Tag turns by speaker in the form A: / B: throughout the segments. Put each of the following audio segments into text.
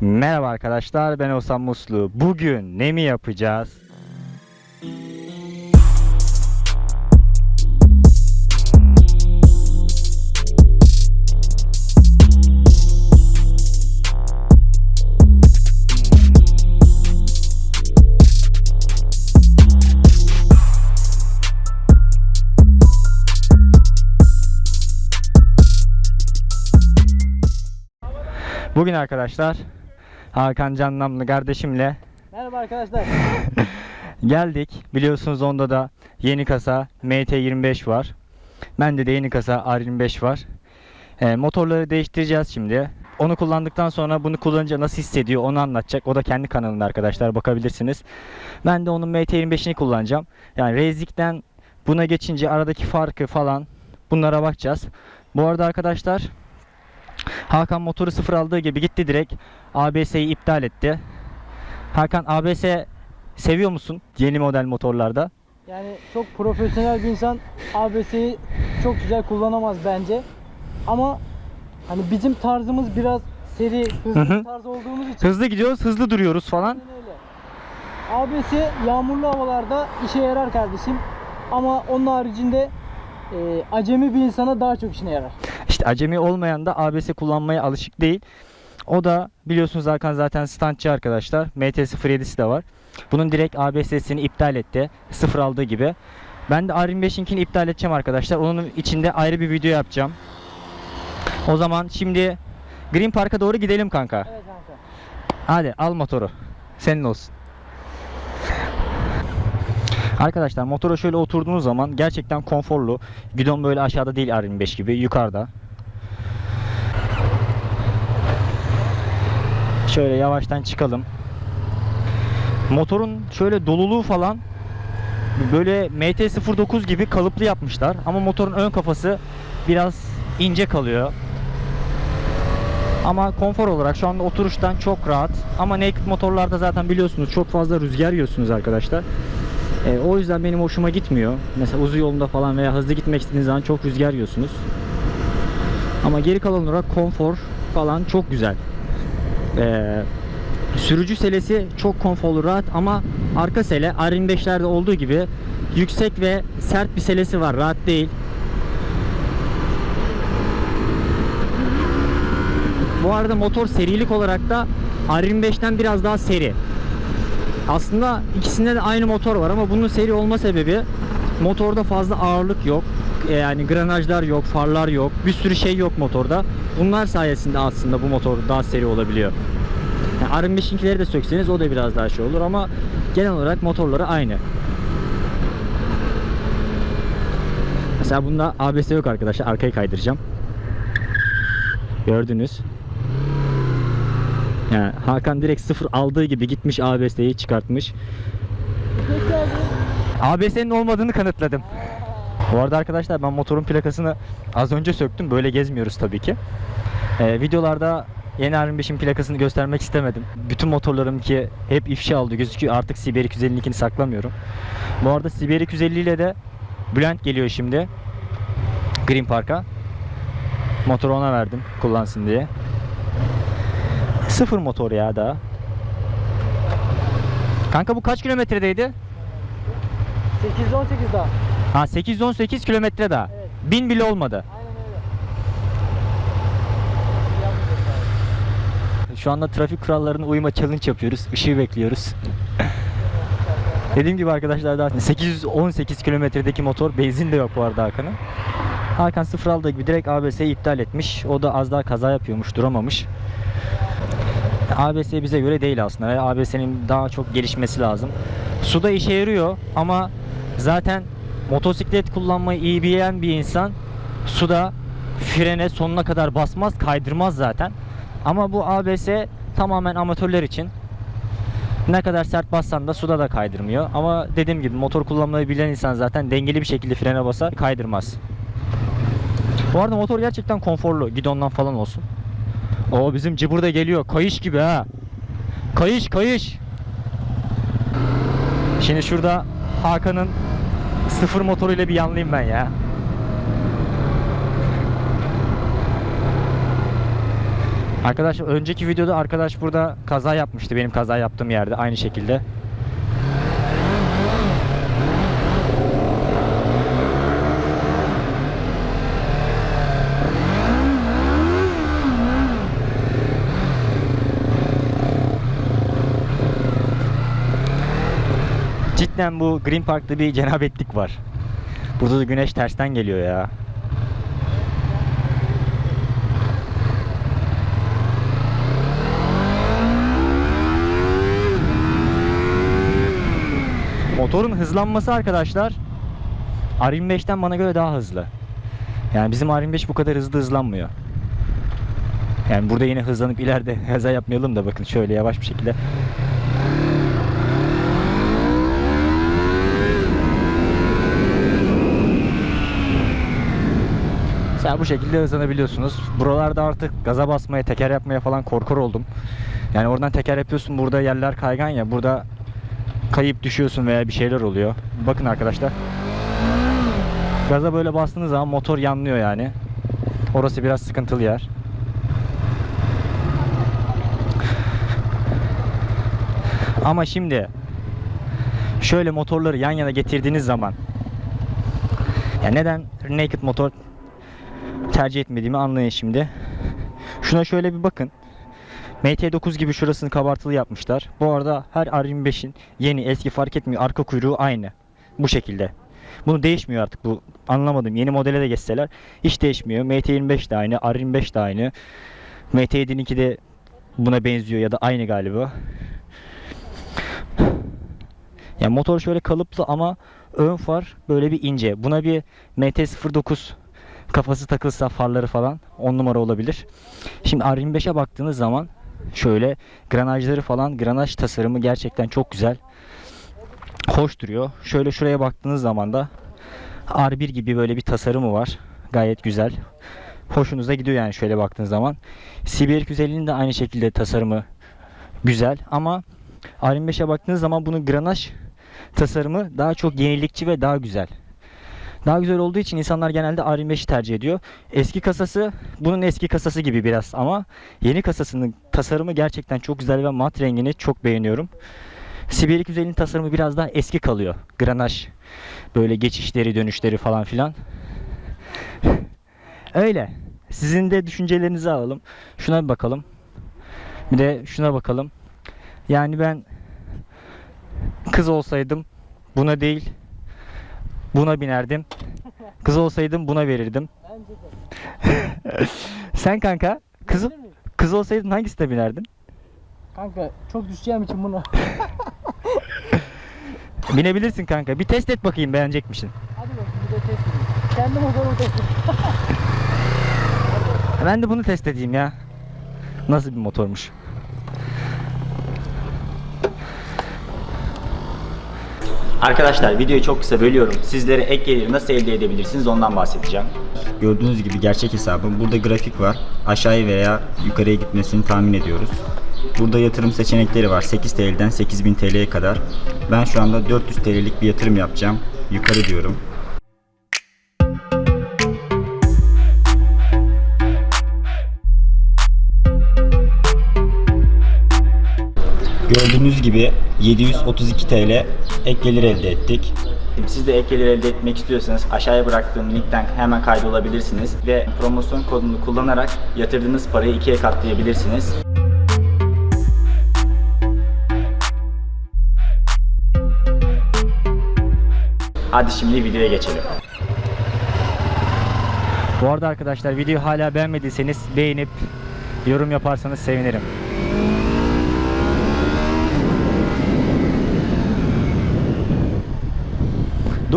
A: Merhaba arkadaşlar ben Osman Muslu. Bugün ne mi yapacağız? Bugün arkadaşlar Hakan Canlamlı kardeşimle
B: Merhaba arkadaşlar.
A: geldik. Biliyorsunuz onda da yeni kasa MT25 var. Bende de yeni kasa R25 var. Ee, motorları değiştireceğiz şimdi. Onu kullandıktan sonra bunu kullanınca nasıl hissediyor onu anlatacak. O da kendi kanalında arkadaşlar bakabilirsiniz. Ben de onun MT25'ini kullanacağım. Yani Razik'ten buna geçince aradaki farkı falan bunlara bakacağız. Bu arada arkadaşlar Hakan motoru sıfır aldığı gibi gitti direkt ABS'yi iptal etti. Hakan ABS seviyor musun yeni model motorlarda?
B: Yani çok profesyonel bir insan ABS'yi çok güzel kullanamaz bence. Ama hani bizim tarzımız biraz seri, hızlı
A: Hı hı.
B: bir tarz olduğumuz için
A: Hızlı gidiyoruz, hızlı duruyoruz falan.
B: Aynen öyle. ABS yağmurlu havalarda işe yarar kardeşim. Ama onun haricinde e, acemi bir insana daha çok işine yarar.
A: İşte acemi olmayan da ABS kullanmaya alışık değil. O da biliyorsunuz Hakan zaten standçı arkadaşlar. MT-07'si de var. Bunun direkt ABS'sini iptal etti. Sıfır aldığı gibi. Ben de R25'inkini iptal edeceğim arkadaşlar. Onun içinde ayrı bir video yapacağım. O zaman şimdi Green Park'a doğru gidelim kanka.
B: Evet kanka.
A: Hadi al motoru. Senin olsun. Arkadaşlar motora şöyle oturduğunuz zaman gerçekten konforlu. Gidon böyle aşağıda değil R25 gibi yukarıda. Şöyle yavaştan çıkalım. Motorun şöyle doluluğu falan böyle MT-09 gibi kalıplı yapmışlar ama motorun ön kafası biraz ince kalıyor. Ama konfor olarak şu anda oturuştan çok rahat. Ama naked motorlarda zaten biliyorsunuz çok fazla rüzgar yiyorsunuz arkadaşlar. E, o yüzden benim hoşuma gitmiyor. Mesela uzun yolunda falan veya hızlı gitmek istediğiniz zaman çok rüzgar yiyorsunuz. Ama geri kalan olarak konfor falan çok güzel. E, sürücü selesi çok konforlu rahat ama arka sele R25'lerde olduğu gibi yüksek ve sert bir selesi var. Rahat değil. Bu arada motor serilik olarak da R25'ten biraz daha seri. Aslında ikisinde de aynı motor var ama bunun seri olma sebebi motorda fazla ağırlık yok. E, Yani granajlar yok, farlar yok, bir sürü şey yok motorda. Bunlar sayesinde aslında bu motor daha seri olabiliyor. Yani R25'inkileri de sökseniz o da biraz daha şey olur ama genel olarak motorları aynı. Mesela bunda ABS yok arkadaşlar. Arkayı kaydıracağım. Gördünüz. Yani Hakan direkt sıfır aldığı gibi gitmiş ABS'yi çıkartmış. ABS'nin olmadığını kanıtladım. Bu arada arkadaşlar ben motorun plakasını az önce söktüm. Böyle gezmiyoruz tabii ki. Ee, videolarda yeni R25'in plakasını göstermek istemedim. Bütün motorlarım ki hep ifşa aldı gözüküyor. Artık CBR 252'ni saklamıyorum. Bu arada CBR 250 ile de Bülent geliyor şimdi. Green Park'a. Motoru ona verdim kullansın diye. Sıfır motor ya daha. Kanka bu kaç kilometredeydi?
B: 818 daha.
A: Ha 818 kilometre daha.
B: Evet.
A: 1000 bile olmadı.
B: Aynen öyle.
A: Şu anda trafik kurallarına uyma challenge yapıyoruz. Işığı bekliyoruz. Dediğim gibi arkadaşlar daha 818 kilometredeki motor benzin de yok bu arada Hakan'ın. Hakan sıfır aldığı gibi direkt ABS'yi iptal etmiş. O da az daha kaza yapıyormuş, duramamış. ABS bize göre değil aslında. ABS'nin daha çok gelişmesi lazım. Suda işe yarıyor ama zaten motosiklet kullanmayı iyi bilen bir insan suda frene sonuna kadar basmaz, kaydırmaz zaten. Ama bu ABS tamamen amatörler için. Ne kadar sert bassan da suda da kaydırmıyor. Ama dediğim gibi motor kullanmayı bilen insan zaten dengeli bir şekilde frene basar, kaydırmaz. Bu arada motor gerçekten konforlu. Gidondan falan olsun. O bizim cıbır da geliyor. Kayış gibi ha. Kayış kayış. Şimdi şurada Hakan'ın sıfır motoruyla bir yanlayayım ben ya. Arkadaşlar önceki videoda arkadaş burada kaza yapmıştı benim kaza yaptığım yerde aynı şekilde. Cidden bu Green Park'ta bir cenabetlik var. Burada da güneş tersten geliyor ya. Motorun hızlanması arkadaşlar R25'ten bana göre daha hızlı. Yani bizim R25 bu kadar hızlı hızlanmıyor. Yani burada yine hızlanıp ileride kaza yapmayalım da bakın şöyle yavaş bir şekilde. Mesela bu şekilde hızlanabiliyorsunuz. Buralarda artık gaza basmaya, teker yapmaya falan korkar oldum. Yani oradan teker yapıyorsun burada yerler kaygan ya. Burada kayıp düşüyorsun veya bir şeyler oluyor. Bakın arkadaşlar. Gaza böyle bastığınız zaman motor yanlıyor yani. Orası biraz sıkıntılı yer. Ama şimdi şöyle motorları yan yana getirdiğiniz zaman ya neden naked motor tercih etmediğimi anlayın şimdi. Şuna şöyle bir bakın. MT9 gibi şurasını kabartılı yapmışlar. Bu arada her R25'in yeni eski fark etmiyor. Arka kuyruğu aynı. Bu şekilde. Bunu değişmiyor artık bu. Anlamadım. Yeni modele de geçseler hiç değişmiyor. MT25 de aynı. R25 de aynı. MT7'ninki de buna benziyor ya da aynı galiba. Ya motor şöyle kalıplı ama ön far böyle bir ince. Buna bir MT09 kafası takılsa farları falan 10 numara olabilir. Şimdi R25'e baktığınız zaman şöyle granajları falan granaj tasarımı gerçekten çok güzel. Hoş duruyor. Şöyle şuraya baktığınız zaman da R1 gibi böyle bir tasarımı var. Gayet güzel. Hoşunuza gidiyor yani şöyle baktığınız zaman. CBR 250'nin de aynı şekilde tasarımı güzel ama R25'e baktığınız zaman bunun granaj tasarımı daha çok yenilikçi ve daha güzel. Daha güzel olduğu için insanlar genelde R25'i tercih ediyor. Eski kasası bunun eski kasası gibi biraz ama yeni kasasının tasarımı gerçekten çok güzel ve mat rengini çok beğeniyorum. Sibir 250'nin tasarımı biraz daha eski kalıyor. Granaj böyle geçişleri dönüşleri falan filan. Öyle. Sizin de düşüncelerinizi alalım. Şuna bir bakalım. Bir de şuna bakalım. Yani ben kız olsaydım buna değil buna binerdim. Kız olsaydım buna verirdim.
B: Bence de.
A: Sen kanka kız kız olsaydın hangisine binerdin?
B: Kanka çok düşeceğim için bunu.
A: Binebilirsin kanka. Bir test et bakayım beğenecek misin?
B: Hadi bakayım bir de test edeyim. Kendi motorumu test edeyim.
A: Ben de bunu test edeyim ya. Nasıl bir motormuş? Arkadaşlar videoyu çok kısa bölüyorum. Sizlere ek gelir nasıl elde edebilirsiniz ondan bahsedeceğim. Gördüğünüz gibi gerçek hesabım. Burada grafik var. Aşağıya veya yukarıya gitmesini tahmin ediyoruz. Burada yatırım seçenekleri var. 8 TL'den 8000 TL'ye kadar. Ben şu anda 400 TL'lik bir yatırım yapacağım. Yukarı diyorum. Gördüğünüz gibi 732 TL ek gelir elde ettik. Siz de ek gelir elde etmek istiyorsanız aşağıya bıraktığım linkten hemen kaydolabilirsiniz ve promosyon kodunu kullanarak yatırdığınız parayı ikiye katlayabilirsiniz. Hadi şimdi videoya geçelim. Bu arada arkadaşlar videoyu hala beğenmediyseniz beğenip yorum yaparsanız sevinirim.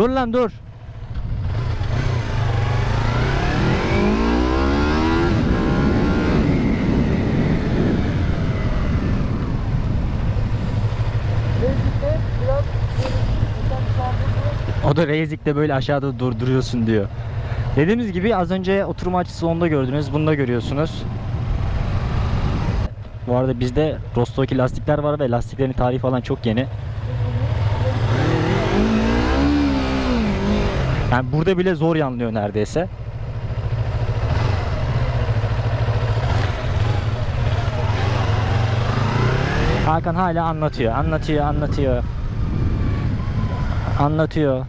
A: Dur lan dur. O da Rezik'te böyle aşağıda durduruyorsun diyor. Dediğimiz gibi az önce oturma açısı onda gördünüz. Bunu da görüyorsunuz. Bu arada bizde Rostoki lastikler var ve lastiklerin tarihi falan çok yeni. Yani burada bile zor yanlıyor neredeyse. Hakan hala anlatıyor, anlatıyor, anlatıyor. Anlatıyor.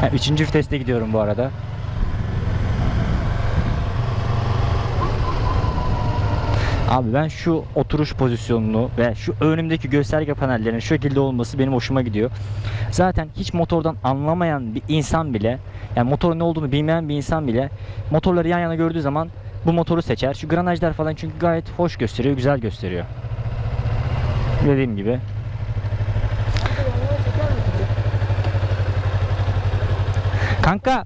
A: Ha, üçüncü viteste gidiyorum bu arada. Abi ben şu oturuş pozisyonunu ve şu önümdeki gösterge panellerinin şu şekilde olması benim hoşuma gidiyor. Zaten hiç motordan anlamayan bir insan bile yani motorun ne olduğunu bilmeyen bir insan bile motorları yan yana gördüğü zaman bu motoru seçer. Şu granajlar falan çünkü gayet hoş gösteriyor, güzel gösteriyor. Dediğim gibi. Kanka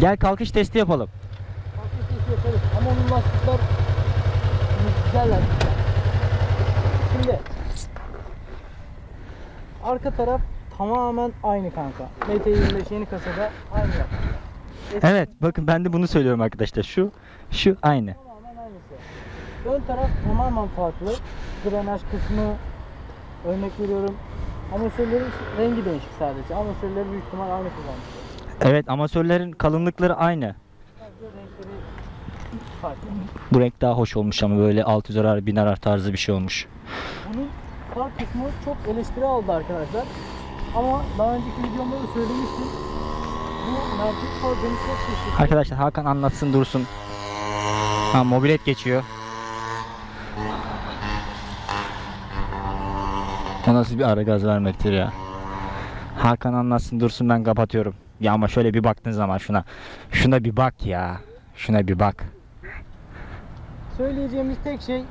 A: gel kalkış testi yapalım.
B: Kalkış sesi yaparız ama onun lastikler güzel lastikler. Şimdi arka taraf tamamen aynı kanka. MT25 yeni kasada aynı. Eski
A: Evet bakın ben de bunu söylüyorum arkadaşlar. Şu şu aynı.
B: Tamamen aynısı. Ön taraf tamamen farklı. Granaj kısmı örnek veriyorum. Amatörlerin rengi değişik sadece. Amatörleri büyük ihtimal aynı kullanmışlar.
A: Evet amatörlerin kalınlıkları aynı.
B: Farklı.
A: Bu renk daha hoş olmuş ama böyle 600 arar 1000 arar tarzı bir şey olmuş.
B: Bunun far kısmı çok eleştiri aldı arkadaşlar. Ama daha önceki videomda da söylemiştim. Bu merkez far beni çok şaşırttı.
A: Arkadaşlar Hakan anlatsın dursun. Ha mobilet geçiyor. O nasıl bir ara gaz vermektir ya. Hakan anlatsın dursun ben kapatıyorum. Ya ama şöyle bir baktığın zaman şuna. Şuna bir bak ya. Şuna bir bak.
B: Söyleyeceğimiz tek şey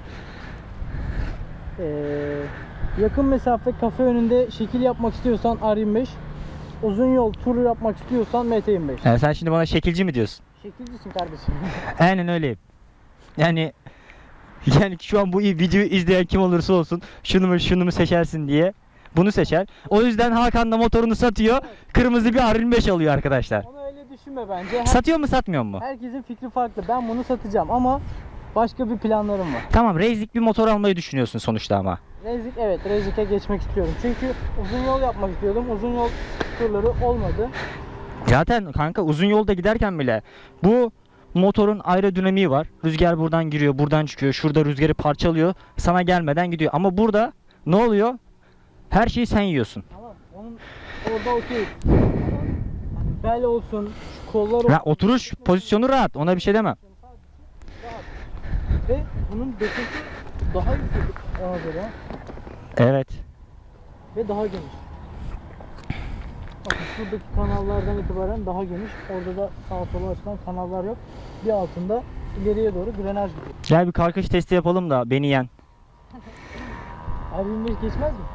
B: eee, yakın mesafe kafe önünde şekil yapmak istiyorsan R25 uzun yol tur yapmak istiyorsan MT25
A: Yani sen şimdi bana şekilci mi diyorsun?
B: Şekilcisin kardeşim.
A: Aynen öyleyim. Yani yani şu an bu videoyu izleyen kim olursa olsun şunu mu şunu mu seçersin diye bunu seçer. O yüzden Hakan da motorunu satıyor. Kırmızı bir R25 alıyor arkadaşlar.
B: Onu öyle düşünme bence. Her-
A: Satıyor mu satmıyor mu?
B: herkesin fikri farklı. Ben bunu satacağım ama başka bir planlarım var.
A: Tamam racing bir motor almayı düşünüyorsun sonuçta ama.
B: Rezik evet Rezik'e geçmek istiyorum. Çünkü uzun yol yapmak istiyordum. Uzun yol turları olmadı.
A: Zaten kanka uzun yolda giderken bile bu motorun aerodinamiği var. Rüzgar buradan giriyor, buradan çıkıyor. Şurada rüzgarı parçalıyor. Sana gelmeden gidiyor. Ama burada ne oluyor? Her şeyi sen yiyorsun.
B: Tamam. Onun orada okey. Hani bel olsun, kollar olsun.
A: Ya oturuş pozisyonu rahat. Ona bir şey demem.
B: Ve bunun dekosu daha yüksek ona göre
A: Evet.
B: ve daha geniş. Bakın şuradaki kanallardan itibaren daha geniş. Orada da sağa sola açılan kanallar yok. Bir altında ileriye doğru grenaj gidiyor.
A: Gel bir kalkış testi yapalım da beni yen.
B: R25 geçmez mi?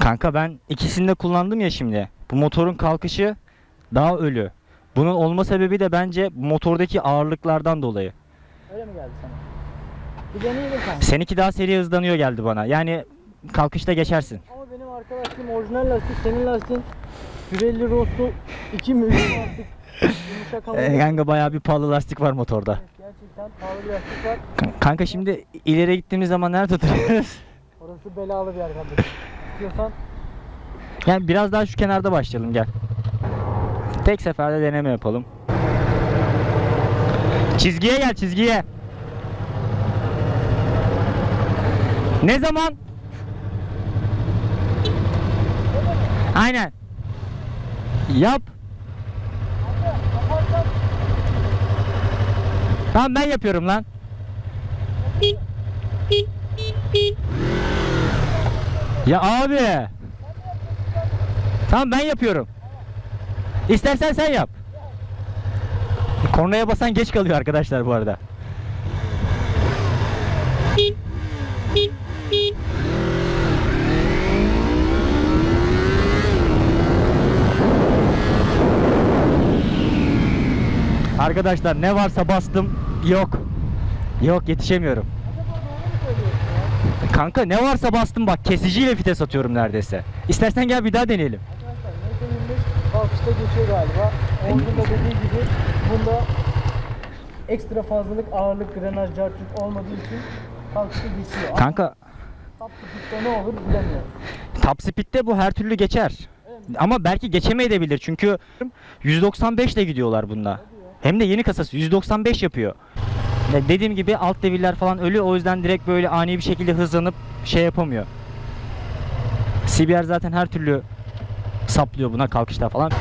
A: Kanka ben ikisini de kullandım ya şimdi. Bu motorun kalkışı daha ölü. Bunun olma sebebi de bence motordaki ağırlıklardan dolayı.
B: Öyle mi geldi sana? Bir deneyelim kanka.
A: Seninki daha seri hızlanıyor geldi bana. Yani kalkışta geçersin.
B: Ama benim arka lastiğim orijinal lastik, senin lastiğin Pirelli Rosso 2 milyon lastik. Yumuşak hava.
A: Ee, kanka bayağı bir pahalı lastik var motorda.
B: Gerçekten pahalı lastik var.
A: Kan- Kanka şimdi ileri gittiğimiz zaman nerede oturuyoruz?
B: Orası belalı bir yer kardeşim. İstiyorsan
A: Yani biraz daha şu kenarda başlayalım gel. Tek seferde deneme yapalım. Çizgiye gel çizgiye. Ne zaman? Aynen. Yap. Tamam ben yapıyorum lan. Ya abi. Tamam ben yapıyorum. İstersen sen yap. Kornaya basan geç kalıyor arkadaşlar bu arada. Arkadaşlar ne varsa bastım. Yok. Yok yetişemiyorum. Kanka ne varsa bastım bak kesiciyle vites atıyorum neredeyse. İstersen gel bir daha deneyelim.
B: Arkadaşlar MT25 kalkışta geçiyor galiba. Oğuz'un da dediği gibi bunda ekstra fazlalık ağırlık grenaj cartçuk olmadığı için kalkışta geçiyor. Ama
A: Kanka
B: top speed'de ne olur bilemiyorum.
A: top speed'de bu her türlü geçer. Ama belki geçemeyebilir çünkü 195 ile gidiyorlar bunda. Hem de yeni kasası 195 yapıyor. Ya dediğim gibi alt devirler falan ölü o yüzden direkt böyle ani bir şekilde hızlanıp şey yapamıyor. CBR zaten her türlü saplıyor buna kalkışta falan.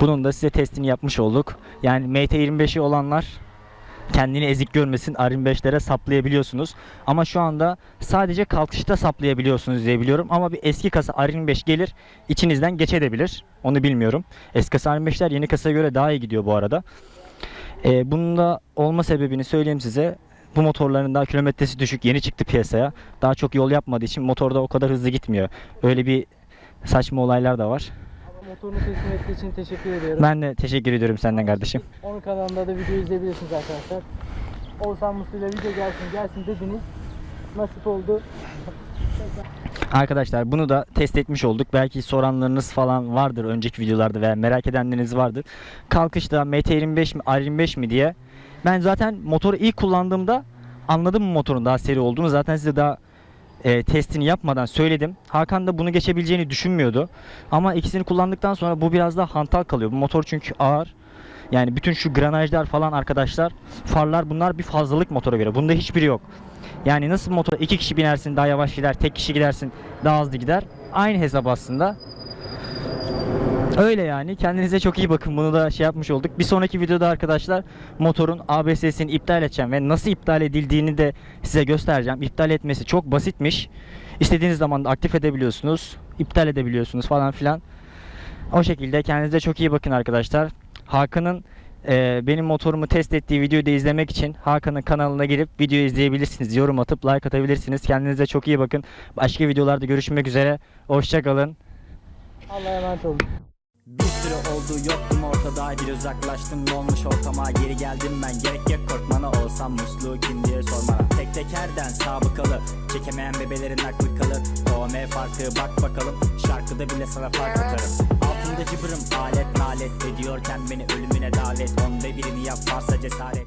A: Bunun da size testini yapmış olduk. Yani MT25'i olanlar kendini ezik görmesin R25'lere saplayabiliyorsunuz. Ama şu anda sadece kalkışta saplayabiliyorsunuz diye biliyorum. Ama bir eski kasa R25 gelir içinizden geçebilir. Onu bilmiyorum. Eski kasa R25'ler yeni kasaya göre daha iyi gidiyor bu arada. Ee, bunun da olma sebebini söyleyeyim size. Bu motorların daha kilometresi düşük yeni çıktı piyasaya. Daha çok yol yapmadığı için motorda o kadar hızlı gitmiyor. Öyle bir saçma olaylar da var.
B: Motorunu teslim ettiği için teşekkür ediyorum.
A: Ben de teşekkür ediyorum senden kardeşim.
B: Onun kanalında da video izleyebilirsiniz arkadaşlar. Oğuzhan Muslu ile video gelsin gelsin dediniz. Nasip oldu.
A: Arkadaşlar bunu da test etmiş olduk. Belki soranlarınız falan vardır önceki videolarda veya merak edenleriniz vardır. Kalkışta MT25 mi R25 mi diye. Ben zaten motoru ilk kullandığımda anladım motorun daha seri olduğunu. Zaten size daha e, testini yapmadan söyledim. Hakan da bunu geçebileceğini düşünmüyordu. Ama ikisini kullandıktan sonra bu biraz daha hantal kalıyor. Bu motor çünkü ağır. Yani bütün şu granajlar falan arkadaşlar farlar bunlar bir fazlalık motora göre. Bunda hiçbiri yok. Yani nasıl motor iki kişi binersin daha yavaş gider, tek kişi gidersin daha hızlı gider. Aynı hesap aslında. Öyle yani. Kendinize çok iyi bakın. Bunu da şey yapmış olduk. Bir sonraki videoda arkadaşlar motorun ABS'sini iptal edeceğim ve nasıl iptal edildiğini de size göstereceğim. İptal etmesi çok basitmiş. İstediğiniz zaman da aktif edebiliyorsunuz. iptal edebiliyorsunuz falan filan. O şekilde kendinize çok iyi bakın arkadaşlar. Hakan'ın e, benim motorumu test ettiği videoyu da izlemek için Hakan'ın kanalına girip videoyu izleyebilirsiniz. Yorum atıp like atabilirsiniz. Kendinize çok iyi bakın. Başka videolarda görüşmek üzere. Hoşçakalın.
B: Allah'a emanet olun.
C: Süre oldu yoktum ortada. Bir uzaklaştım ne olmuş ortama. Geri geldim ben gerek yok korkmana olsam musluğu kim diye sormana. Tek tekerden sabıkalı çekemeyen bebelerin aklı kalır. OM farkı bak bakalım şarkıda bile sana fark atarım. Altında cıbırım alet nalet ediyorken beni ölümüne davet. Onda birini yapmazsa cesaret